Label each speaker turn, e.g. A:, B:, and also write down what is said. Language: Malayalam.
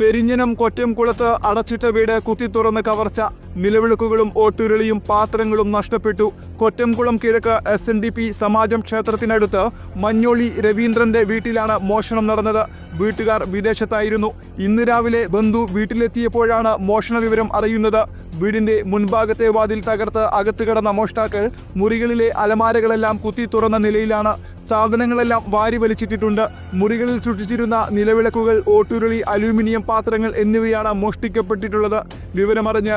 A: Perinjanam കൊറ്റംകുളത്ത് അടച്ചിട്ട വീട് കുത്തിത്തുറന്ന് കവർച്ച. നിലവിളക്കുകളും ഓട്ടുരുളിയും പാത്രങ്ങളും നഷ്ടപ്പെട്ടു. കൊറ്റംകുളം കിഴക്ക് എസ് എൻ ഡി പി സമാജം ക്ഷേത്രത്തിനടുത്ത് മഞ്ഞോളി രവീന്ദ്രന്റെ വീട്ടിലാണ് മോഷണം നടന്നത്. വീട്ടുകാർ വിദേശത്തായിരുന്നു. ഇന്ന് രാവിലെ ബന്ധു വീട്ടിലെത്തിയപ്പോഴാണ് മോഷണ വിവരം അറിയുന്നത്. വീടിന്റെ മുൻഭാഗത്തെ വാതിൽ തകർത്ത് അകത്ത് കിടന്ന മോഷ്ടാക്കൾ മുറികളിലെ അലമാരകളെല്ലാം കുത്തി തുറന്ന നിലയിലാണ്. സാധനങ്ങളെല്ലാം വാരി വലിച്ചിട്ടിട്ടുണ്ട്. മുറികളിൽ സൂക്ഷിച്ചിരുന്ന നിലവിളക്കുകൾ ഓട്ടുരുളി അലൂമിനിയം പാത്രങ്ങൾ എന്നിവയാണ് മോഷ്ടിക്കപ്പെട്ടിട്ടുള്ളത്. വിവരമറിഞ്ഞ്